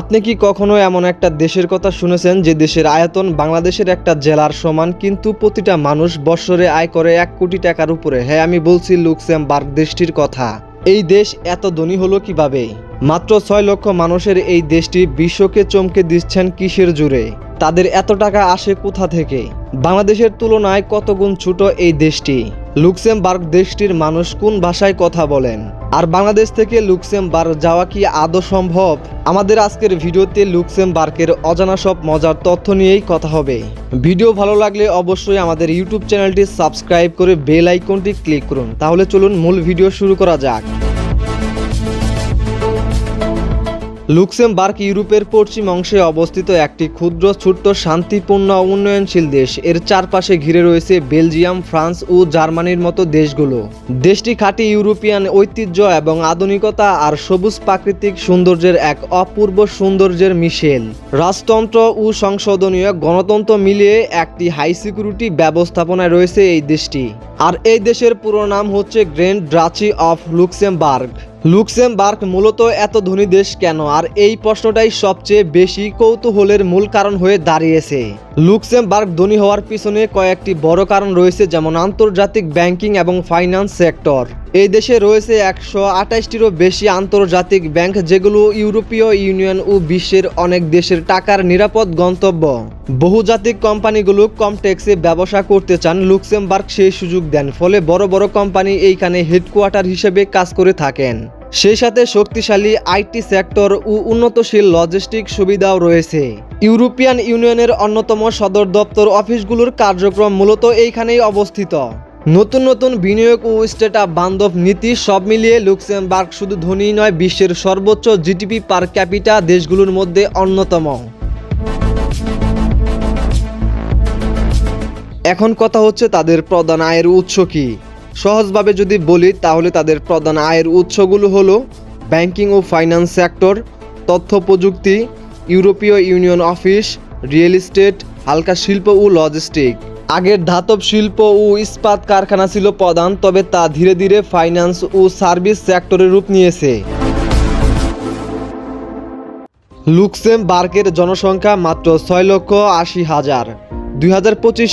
আপনি কি কখনো এমন একটা দেশের কথা শুনেছেন যে দেশের আয়তন বাংলাদেশের একটা জেলার সমান, কিন্তু প্রতিটা মানুষ বৎসরে আয় করে এক কোটি টাকার উপরে? হ্যাঁ আমি বলছি লুক্সেমবার্গ দেশটির কথা। এই দেশ এত ধনী হলো কীভাবে? মাত্র ছয় লক্ষ মানুষের এই দেশটি বিশ্বকে চমকে দিচ্ছেন কিসের জুড়ে? তাদের এত টাকা আসে কোথা থেকে? বাংলাদেশের তুলনায় কত গুণ ছোট এই দেশটি? লুক্সেমবার্গ দেশটির মানুষ কোন ভাষায় কথা বলেন? আর বাংলাদেশ থেকে লুক্সেমবার্গ যাওয়া কি আদৌ সম্ভব? আমাদের আজকের ভিডিওতে লুক্সেমবার্গের অজানা সব মজার তথ্য নিয়েই কথা হবে। ভিডিও ভালো লাগলে অবশ্যই আমাদের ইউটিউব চ্যানেলটি সাবস্ক্রাইব করে বেল আইকনটি ক্লিক করুন। তাহলে চলুন মূল ভিডিও শুরু করা যাক। লুক্সেমবার্গ ইউরোপের পশ্চিম অংশে অবস্থিত একটি ক্ষুদ্র, ছোট্ট, শান্তিপূর্ণ, উন্নয়নশীল দেশ। এর চারপাশে ঘিরে রয়েছে বেলজিয়াম, ফ্রান্স ও জার্মানির মতো দেশগুলো। দেশটি খাঁটি ইউরোপিয়ান ঐতিহ্য এবং আধুনিকতা আর সবুজ প্রাকৃতিক সৌন্দর্যের এক অপূর্ব সৌন্দর্যের মিশেল। রাজতন্ত্র ও সংশোধনীয় গণতন্ত্র মিলিয়ে একটি হাই সিকিউরিটি ব্যবস্থাপনায় রয়েছে এই দেশটি। আর এই দেশের পুরো নাম হচ্ছে Grand Duchy of Luxembourg. Luxembourg মূলত এত ধনী দেশ কেন? আর এই প্রশ্নটাই সবচেয়ে বেশি কৌতূহলের মূল কারণ হয়ে দাঁড়িয়েছে। লুক্সেমবার্গ ধনী হওয়ার পিছনে কয়েকটি বড় কারণ রয়েছে, যেমন আন্তর্জাতিক ব্যাংকিং এবং ফাইন্যান্স সেক্টর। এই দেশে রয়েছে একশো আঠাশটিরও বেশি আন্তর্জাতিক ব্যাংক, যেগুলো ইউরোপীয় ইউনিয়ন ও বিশ্বের অনেক দেশের টাকার নিরাপদ গন্তব্য। বহুজাতিক কোম্পানিগুলো কম ট্যাক্সে ব্যবসা করতে চান, লুক্সেমবার্গ সেই সুযোগ দেন, ফলে বড় বড় কোম্পানি এইখানে হেডকোয়ার্টার হিসেবে কাজ করে থাকেন। সেই সাথে শক্তিশালী আইটি সেক্টর ও উন্নতশীল লজিস্টিক সুবিধাও রয়েছে। ইউরোপিয়ান ইউনিয়নের অন্যতম সদর দপ্তর অফিসগুলোর কার্যক্রম মূলত এইখানেই অবস্থিত। নতুন নতুন বিনিয়োগ ও স্টেট আপ বান্ধব নীতি সব মিলিয়ে লুক্সেমবার্গ শুধু ধনী নয়, বিশ্বের সর্বোচ্চ জিডিপি পার ক্যাপিটা দেশগুলোর মধ্যে অন্যতম। এখন কথা হচ্ছে তাদের প্রধান আয়ের উৎস কি? সহজভাবে যদি বলি, তাহলে তাদের প্রধান আয়ের উৎসগুলো হলো ব্যাংকিং ও ফাইন্যান্স সেক্টর, তথ্য প্রযুক্তি, ইউরোপীয় ইউনিয়ন অফিস, রিয়েল এস্টেট, হালকা শিল্প ও লজিস্টিক। আগের ধাতব শিল্প ও ইস্পাত কারখানা ছিল প্রধান, তবে তা ধীরে ধীরে ফাইন্যান্স ও সার্ভিস সেক্টরে রূপ নিয়েছে। লুক্সেমবার্গের জনসংখ্যা মাত্র ছয় লক্ষ আশি হাজার। দুই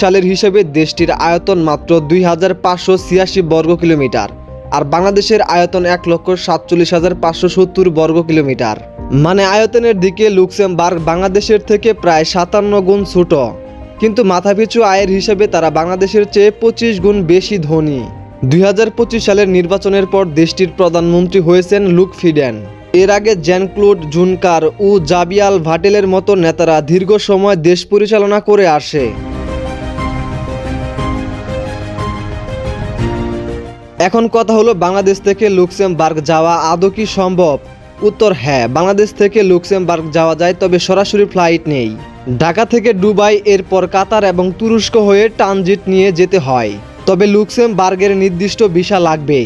সালের হিসেবে দেশটির আয়তন মাত্র দুই হাজার পাঁচশো ছিয়াশি বর্গ কিলোমিটার, আর বাংলাদেশের আয়তন এক লক্ষ সাতচল্লিশ হাজার পাঁচশো সত্তর বর্গ কিলোমিটার। মানে আয়তনের দিকে লুক্সেমবার্গ বাংলাদেশের থেকে প্রায় সাতান্ন গুণ ছোট। কিন্তু মাথাপিছু আয়ের হিসেবে তারা বাংলাদেশের চেয়ে পঁচিশ গুণ বেশি ধনী। দুই হাজার পঁচিশ সালের নির্বাচনের পর দেশটির প্রধানমন্ত্রী হয়েছেন লুক ফিডেন। এর আগে জ্যান ক্লুড জুনকার ও জাবিয়াল ভাটেলের মতো নেতারা দীর্ঘ সময় দেশ পরিচালনা করে আসে। এখন কথা হলো বাংলাদেশ থেকে লুক্সেমবার্গ যাওয়া আদৌ কি সম্ভব? উত্তর হ্যাঁ বাংলাদেশ থেকে লুক্সেমবার্গ যাওয়া যায়, তবে সরাসরি ফ্লাইট নেই। ঢাকা থেকে দুবাই, এরপর কাতার এবং তুরস্ক হয়ে ট্রানজিট নিয়ে যেতে হয়। তবে লুক্সেমবার্গের নির্দিষ্ট ভিসা লাগবে।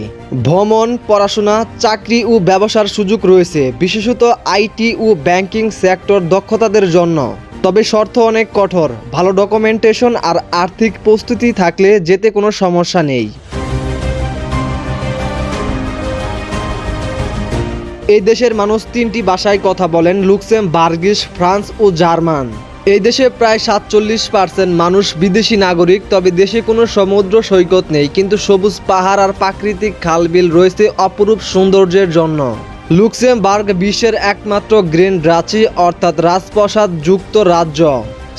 ভ্রমণ, পড়াশোনা, চাকরি ও ব্যবসার সুযোগ রয়েছে, বিশেষত আইটি ও ব্যাংকিং সেক্টর দক্ষতাদের জন্য। তবে শর্ত অনেক কঠোর, ভালো ডকুমেন্টেশন আর আর্থিক প্রস্তুতি থাকলে যেতে কোনো সমস্যা নেই। এই দেশের মানুষ তিনটি ভাষায় কথা বলেন লুক্সেম বার্গিস ফ্রান্স ও জার্মান। এই দেশে প্রায় সাতচল্লিশ পার্সেন্ট মানুষ বিদেশি নাগরিক, তবে দেশে কোনো সমুদ্র সৈকত নেই, কিন্তু সবুজ পাহাড় আর প্রাকৃতিক খালবিল রয়েছে অপরূপ সৌন্দর্যের জন্য। লুক্সেমবার্গ বিশ্বের একমাত্র গ্রেন রাঁচি, অর্থাৎ রাজপ্রসাদ যুক্ত রাজ্য।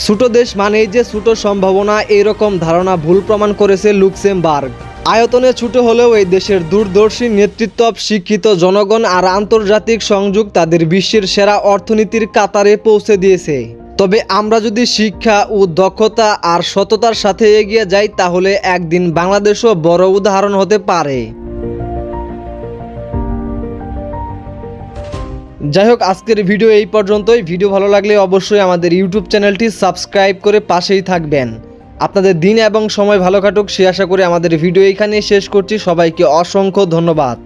ছোট দেশ মানেই যে ছোট সম্ভাবনা এরকম ধারণা ভুল প্রমাণ করেছে লুক্সেমবার্গ। আয়তনে ছোট হলেও এই দেশের দূরদর্শী নেতৃত্ব, শিক্ষিত জনগণ আর আন্তর্জাতিক সংযোগ তাদের বিশ্বের সেরা অর্থনীতির কাতারে পৌঁছে দিয়েছে। তবে আমরা যদি শিক্ষা ও দক্ষতা আর সততার সাথে এগিয়ে যাই, তাহলে একদিন বাংলাদেশও বড় উদাহরণ হতে পারে। যাই হোক, আজকের ভিডিও এই পর্যন্তই। ভিডিও ভালো লাগলে অবশ্যই আমাদের ইউটিউব চ্যানেলটি সাবস্ক্রাইব করে পাশেই থাকবেন। আপনাদের দিন এবং সময় ভালো কাটুক সে আশা করে আমাদের ভিডিও এইখানে শেষ করছি। সবাইকে অসংখ্য ধন্যবাদ।